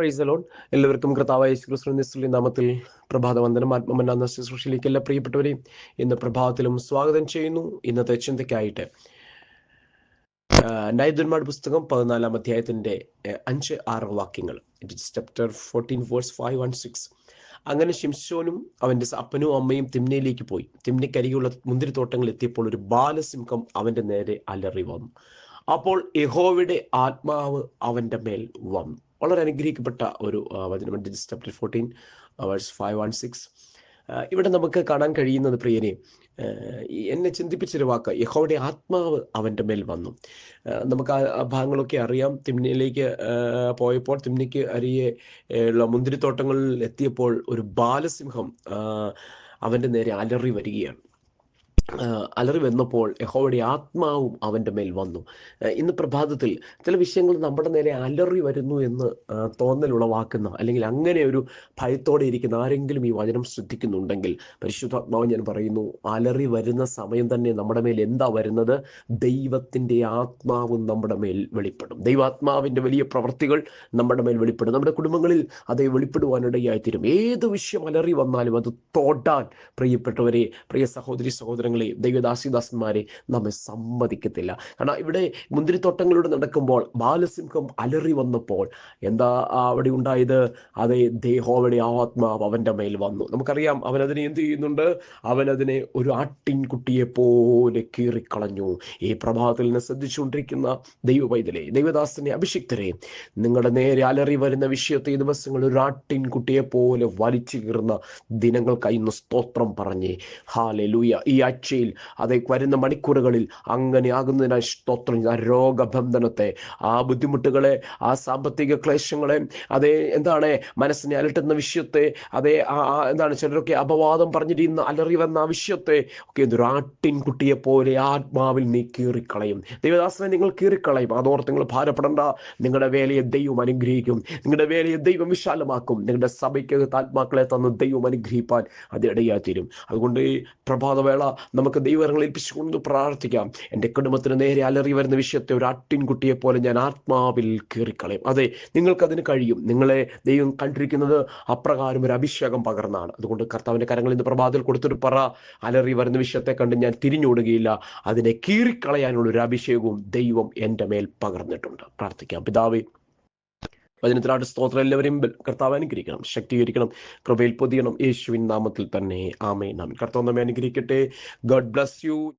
Price alone എല്ലാവർക്കും കർത്താവായ നാമത്തിൽ പ്രഭാതവന്ദനം. ആത്മമന്ന ശുശ്രൂഷയിലേക്ക് എല്ലാ പ്രിയപ്പെട്ടവരെയും ഇന്ന് പ്രഭാതത്തിലും സ്വാഗതം ചെയ്യുന്നു. ഇന്നത്തെ ചിന്തയ്ക്കായിട്ട് നൈദുന്മാട് പുസ്തകം പതിനാലാം അധ്യായത്തിന്റെ അഞ്ച് ആറ് വാക്യങ്ങൾ. വേഴ്സ് അങ്ങനെ ശിംശോനും അവന്റെ അപ്പനും അമ്മയും തിമ്നയിലേക്ക് പോയി. തിമ്നക്കരികുള്ള മുന്തിരിത്തോട്ടങ്ങളിൽ എത്തിയപ്പോൾ ഒരു ബാലസിംഹം അവന്റെ നേരെ അലറി വന്നു അപ്പോൾ യഹോവയുടെ ആത്മാവ് അവന്റെ മേൽ വന്നു. വളരെ അനുഗ്രഹിക്കപ്പെട്ട ഒരു വചനം. Chapter fourteen verse five one six ഇവിടെ നമുക്ക് കാണാൻ കഴിയുന്നത് പ്രിയനെ എന്നെ ചിന്തിപ്പിച്ചൊരു വാക്ക്. യഹോയുടെ ആത്മാവ് അവന്റെ മേൽ വന്നു. നമുക്ക് ആ ഭാഗങ്ങളൊക്കെ അറിയാം. തിമ്നയിലേക്ക് പോയപ്പോൾ തിമ്നയ്ക്ക് അരിയെ ഉള്ള മുന്തിരിത്തോട്ടങ്ങളിൽ എത്തിയപ്പോൾ ഒരു ബാലസിംഹം അവന്റെ നേരെ അലറി വരികയാണ്. അലറി വന്നപ്പോൾ യഹോവയുടെ ആത്മാവും അവന്റെ മേൽ വന്നു. ഇന്ന് പ്രഭാതത്തിൽ ചില വിഷയങ്ങൾ നമ്മുടെ നേരെ അലറി വരുന്നു എന്ന് തോന്നലുളവാക്കുന്ന അല്ലെങ്കിൽ അങ്ങനെ ഒരു ഭയത്തോടെ ഇരിക്കുന്ന ആരെങ്കിലും ഈ വചനം ശ്രദ്ധിക്കുന്നുണ്ടെങ്കിൽ പരിശുദ്ധാത്മാവ് ഞാൻ പറയുന്നു അലറി വരുന്ന സമയം തന്നെ നമ്മുടെ മേൽ എന്താ വരുന്നത്? ദൈവത്തിന്റെ ആത്മാവും നമ്മുടെ മേൽ വെളിപ്പെടും. ദൈവാത്മാവിന്റെ വലിയ പ്രവൃത്തികൾ നമ്മുടെ മേൽ വെളിപ്പെടും. നമ്മുടെ കുടുംബങ്ങളിൽ അത് വെളിപ്പെടുവാനിടയായിത്തീരും. ഏത് വിഷയം അലറി വന്നാലും അത് തോട്ടാൻ പ്രിയപ്പെട്ടവരെ പ്രിയ സഹോദരി സഹോദരങ്ങളെ ദൈവദാസിദാസന്മാരെ നമ്മെ സമ്മതിക്കത്തില്ല. കാരണം ഇവിടെ മുന്തിരിത്തോട്ടങ്ങളിലൂടെ നടക്കുമ്പോൾ ബാലസിംഹം അലറി വന്നപ്പോൾ എന്താ അവിടെ ഉണ്ടായത്? അതേ ദേഹോവയുടെ ആത്മാവ് അവന്റെ മേൽ വന്നു. നമുക്കറിയാം അവൻ അതിനെ എന്ത് ചെയ്യുന്നുണ്ട്? അവൻ അതിനെ ഒരു ആട്ടിൻകുട്ടിയെ പോലെ കീറിക്കളഞ്ഞു. ഈ പ്രഭാതത്തിൽ നിന്ന് ശ്രദ്ധിച്ചുകൊണ്ടിരിക്കുന്ന ദൈവ പൈതലെ ദൈവദാസനെ അഭിഷിക്തരെ നിങ്ങളുടെ നേരെ അലറി വരുന്ന വിഷയത്തെ ഈ ദിവസങ്ങൾ ഒരു ആട്ടിൻകുട്ടിയെ പോലെ വലിച്ചു കീറുന്ന ദിനങ്ങൾക്കായി സ്തോത്രം പറഞ്ഞ്. ഹാലെ ലൂയ ഈ ആഴ്ചയിൽ അതേ വരുന്ന മണിക്കൂറുകളിൽ അങ്ങനെ ആകുന്നതിനായി സ്തോത്രം ആ രോഗബന്ധനത്തെ ആ ബുദ്ധിമുട്ടുകളെ ആ സാമ്പത്തിക ക്ലേശങ്ങളെ അതേ എന്താണ് മനസ്സിനെ അലട്ടുന്ന വിഷയത്തെ അതേ എന്താണ് ചിലരൊക്കെ അപവാദം പറഞ്ഞിരിക്കുന്ന അലറി വന്ന ആ വിഷയത്തെ ഒക്കെ ഒരു ആട്ടിൻകുട്ടിയെ പോലെ ആത്മാവിൽ നീ കീറിക്കളയും. ദൈവദാസനെ നിങ്ങൾ കീറിക്കളയും. അതോർത്ത് നിങ്ങൾ ഭാരപ്പെടേണ്ട. നിങ്ങളുടെ വേലയെ ദൈവം അനുഗ്രഹിക്കും. നിങ്ങളുടെ വേലയെ ദൈവം വിശാലമാക്കും. നിങ്ങളുടെ സഭയ്ക്ക് ആത്മാക്കളെ തന്ന് ദൈവം അനുഗ്രഹിപ്പാൻ അതിടയാ തീരും അതുകൊണ്ട് പ്രഭാതവേള നമുക്ക് ദൈവങ്ങളെ ഏൽപ്പിച്ചുകൊണ്ട് പ്രാർത്ഥിക്കാം. എന്റെ കുടുംബത്തിന് നേരെ അലറി വരുന്ന വിഷയത്തെ ഒരു ആട്ടിൻകുട്ടിയെ പോലെ ഞാൻ ആത്മാവിൽ കീറിക്കളയും. അതെ നിങ്ങൾക്കതിന് കഴിയും. നിങ്ങളെ ദൈവം കണ്ടിരിക്കുന്നത് അപ്രകാരം ഒരു അഭിഷേകം പകർന്നാണ്. അതുകൊണ്ട് കർത്താവിന്റെ കരങ്ങളിൽ നിന്ന് പ്രഭാതത്തിൽ കൊടുത്തൊരു പറ അലറി വരുന്ന വിഷയത്തെ കണ്ട് ഞാൻ തിരിഞ്ഞോടുകയില്ല. അതിനെ കീറിക്കളയാനുള്ള ഒരു അഭിഷേകവും ദൈവം എന്റെ മേൽ പകർന്നിട്ടുണ്ട്. പ്രാർത്ഥിക്കാം. പിതാവേ വചനത്തിനായിട്ട് സ്തോത്രം എല്ലാവരെയും കർത്താവ് അനുഗ്രഹിക്കണം ശക്തീകരിക്കണം കൃപയിൽ പൊതിയണം. യേശുവിൻ നാമത്തിൽ തന്നെ. ആമേ നാം കർത്താവ് നമ്മെ അനുഗ്രഹിക്കട്ടെ. God bless you